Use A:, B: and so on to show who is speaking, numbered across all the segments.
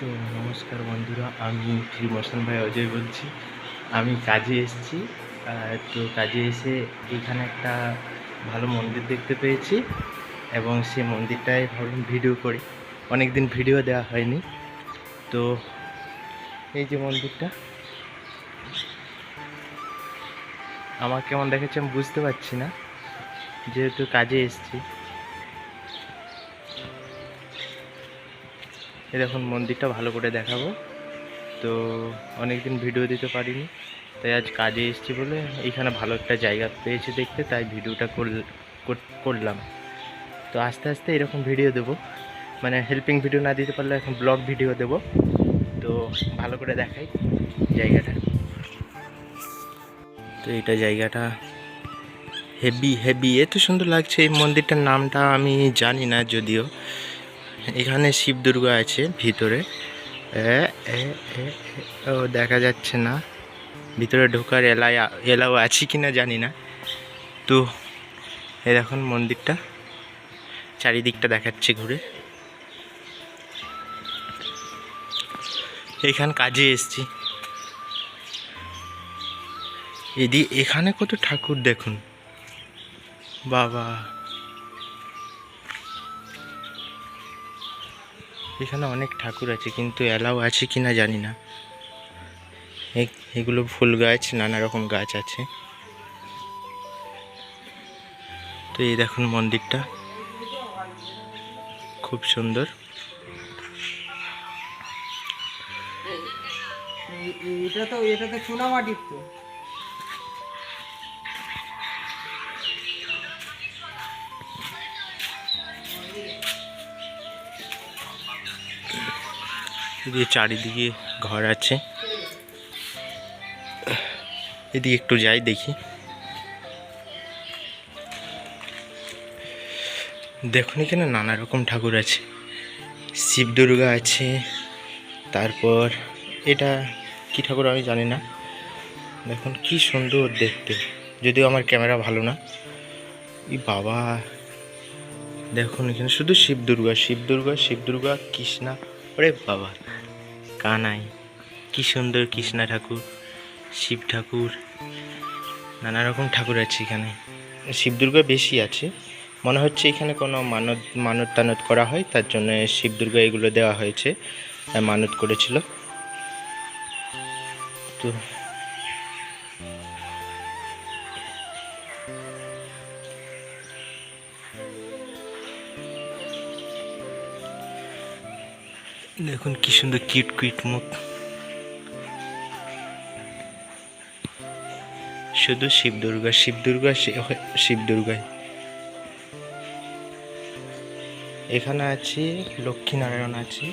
A: তো নমস্কার বন্ধুরা, আমি শ্রী ভাই, অজয় বলছি। আমি কাজে এসেছি। তো কাজে এসে এখানে একটা ভালো মন্দির দেখতে পেয়েছি এবং সেই মন্দিরটায় ভাবলাম ভিডিও করি। অনেক দিন ভিডিও দেওয়া হয়নি। তো এই যে মন্দিরটা। আমার কেমন দেখাচ্ছে আমি বুঝতে পারছি না। যেহেতু কাজে এসেছি। দেখুন, মন্দিরটা ভালো করে দেখাবো। তো অনেকদিন ভিডিও দিতে পারিনি, তাই আজ কাজে এসেছি বলে এইখানে ভালো একটা জায়গা পেয়েছি দেখতে, তাই ভিডিওটা করল- কর- করলাম। তো আস্তে আস্তে এরকম ভিডিও দেবো। মানে হেল্পিং ভিডিও না দিতে পারলে এখন ব্লগ ভিডিও দেবো। তো ভালো করে দেখাই জায়গাটা। তো এটা জায়গাটা হেভি হেভি এত সুন্দর লাগছে এই মন্দিরটার নামটা আমি জানি না যদিও। এখানে শিব দুর্গা আছে ভিতরে। এ, এ, এ, এ, ও দেখা যাচ্ছে না। ভিতরে ঢোকার এলাই এলাও আছে কি না জানি না। তো এই দেখুন মন্দিরটা। চারিদিকটা দেখাচ্ছে ঘুরে। এখান কাজে এসছি। এদি এখানে কত ঠাকুর দেখুন। বাবা। এখানে অনেক ঠাকুর আছে, কিন্তু এলাও আছে কি না জানি না। এগুলো ফুল গাছ, নানা রকম গাছ আছে। তো এই দেখুন মন্দিরটা। খুব সুন্দর।
B: এটা তো এটা তো চুনা মাটির তো।
A: এদিকে চারিদিকে ঘর আছে। এদিকে একটু যাই দেখি। দেখুন এখানে নানা রকম ঠাকুর আছে। শিব দুর্গা আছে, তারপর এটা কি ঠাকুর আমি জানি না। দেখুন কি সুন্দর দেখতে। যদিও আমার ক্যামেরা ভালো না। ই বাবা, দেখুন এখানে শুধু শিব দুর্গা শিব দুর্গা শিব দুর্গা, কৃষ্ণা। ওরে বাবা কানাই কি সুন্দর কৃষ্ণা ঠাকুর শিব ঠাকুর নানা রকম ঠাকুর আছে এখানে। শিব দুর্গা বেশি আছে। মনে হচ্ছে এখানে কোনো মানত মানত টানত করা হয় তার জন্য শিব দুর্গা এগুলো দেওয়া হয়েছে মানত করেছিল। তো দেখুন কি সুন্দর কিট কুইট মুখ। শুধু শিব দুর্গা শিব দুর্গা শিব দুর্গাই এখানে আছে, লক্ষ্মীনারায়ণ আছে।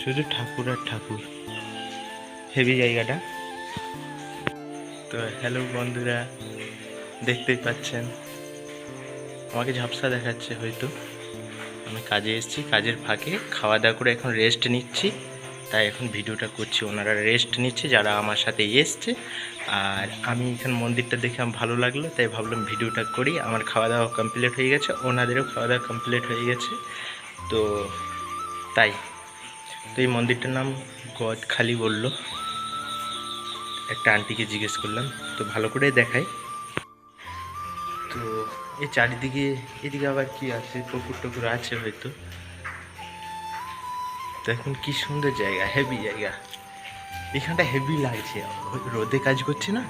A: শুধু ঠাকুর আর ঠাকুর। হেভি জায়গাটা। তো হ্যালো বন্ধুরা, দেখতেই পাচ্ছেন। আমাকে ঝাপসা দেখাচ্ছে হয়তো। আমি কাজে এসেছি, কাজের ফাঁকে খাওয়া দাওয়া করে এখন রেস্ট নিচ্ছি। তাই এখন ভিডিওটা করছি, ওনারা রেস্ট নিচ্ছে, যারা আমার সাথে এসছে। আর আমি এখানে মন্দিরটা দেখে আমার ভালো লাগল, তাই ভাবলাম ভিডিওটা করি। আমার খাওয়া দাওয়া কমপ্লিট হয়ে গেছে, ওনাদেরও খাওয়া দাওয়া কমপ্লিট হয়ে গেছে। তো তাই, তো এই মন্দিরটার নাম গদখালি বলল। একটা আন্টিকে জিজ্ঞেস করলাম, তো ভালো করে দেখাই? তো এই চারিদিকে, এদিকে আবার কি আছে? পুকুর টুকুর আছে হয়তো। দেখুন কি সুন্দর জায়গা হেভি জায়গা। এখানটা হেভি লাগছে। রোদে কাজ করছে না?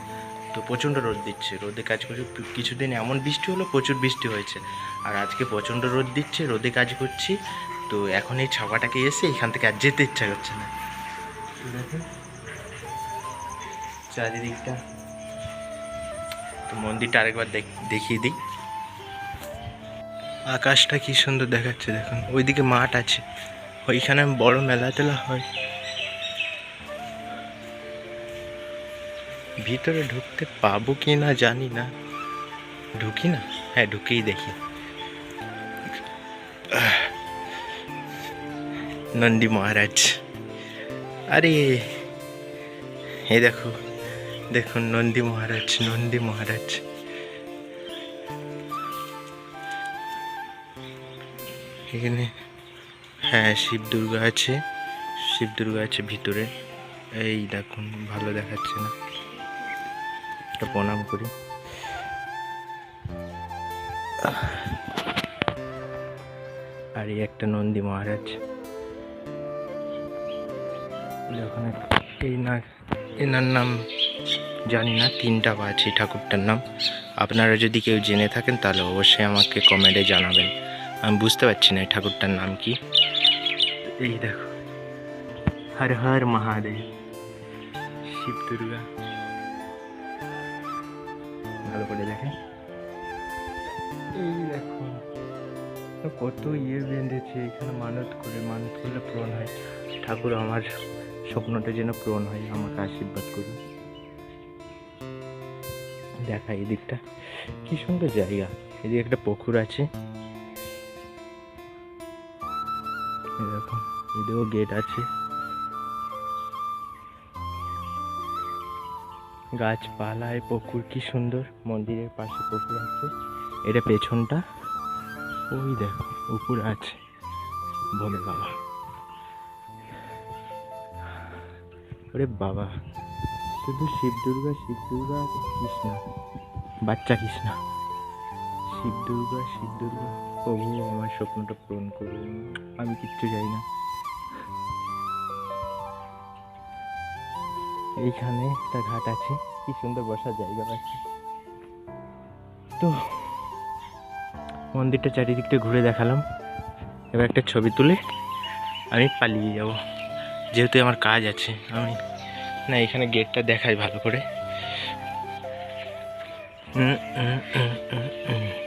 A: তো প্রচণ্ড রোদ দিচ্ছে। রোদে কাজ করছে। কিছুদিন এমন বৃষ্টি হলো, প্রচুর বৃষ্টি হয়েছে। আর আজকে প্রচণ্ড রোদ দিচ্ছে, রোদে কাজ করছি। তো এখন এই ছাপাটাকে এসে এখান থেকে আর যেতে ইচ্ছা করছে না। দেখুন, চারিদিকটা। তো মন্দিরটা আরেকবার দেখ- দেখিয়ে দিই। আকাশটা কি সুন্দর দেখাচ্ছে দেখুন। ওইদিকে মাঠ আছে। ওইখানে বড় মেলা টেলা হয়। ভিতরে ঢুকতে পাবো কি না জানি না। ঢুকি না? হ্যাঁ ঢুকেই দেখি। নন্দী মহারাজ। আরে, এই দেখো। দেখুন, নন্দী মহারাজ নন্দী মহারাজ। এখানে হ্যাঁ শিব দুর্গা আছে। শিব দুর্গা আছে ভিতরে। এই দেখুন, ভালো দেখাচ্ছে না। একটা প্রণাম করি। আর এই একটা নন্দী মহারাজ। ওখানে এই না, এনার নাম জানি না, তিনটা বা আছে ঠাকুরটার নাম। আপনারা যদি কেউ জেনে থাকেন, তাহলে অবশ্যই আমাকে কমেন্টে জানাবেন। আমি বুঝতে পারছি না এই ঠাকুরটার নাম কি। এই দেখো, হর হর মহাদেব, শিব দুর্গা। ভালো করে দেখে এই দেখো কত ইয়ে বেঁধেছে, এখানে মানত করে মানত করলে পূরণ হয়। ঠাকুর আমার স্বপ্নটা যেন পূরণ হয়, আমাকে আশীর্বাদ করুন। দেখা এই দিকটা, কি সুন্দর জায়গা। এদিকে একটা পুকুর আছে। এদিকেও গেট আছে। গাছপালায় পুকুর, কি সুন্দর। মন্দিরের পাশে পুকুর আছে। এটা পেছনটা। ওই দেখো উপর আছে। ভোলে বাবা। ওরে বাবা, শুধু শিব দুর্গা শিব দুর্গা কৃষ্ণ। বাচ্চা কৃষ্ণ। শিব দুর্গা শিব দুর্গা। প্রভু আমার স্বপ্নটা পূরণ করুন। আমি কিচ্ছু চাই না। এইখানে একটা ঘাট আছে। কি সুন্দর বসার জায়গা আছে তো মন্দিরটা চারিদিকটা ঘুরে দেখালাম। এবার একটা ছবি তুলে আমি পালিয়ে যাব। যেহেতু আমার কাজ আছে আমি না এখানে গেটটা দেখাই ভালো করে। উম, উম, উম, উম।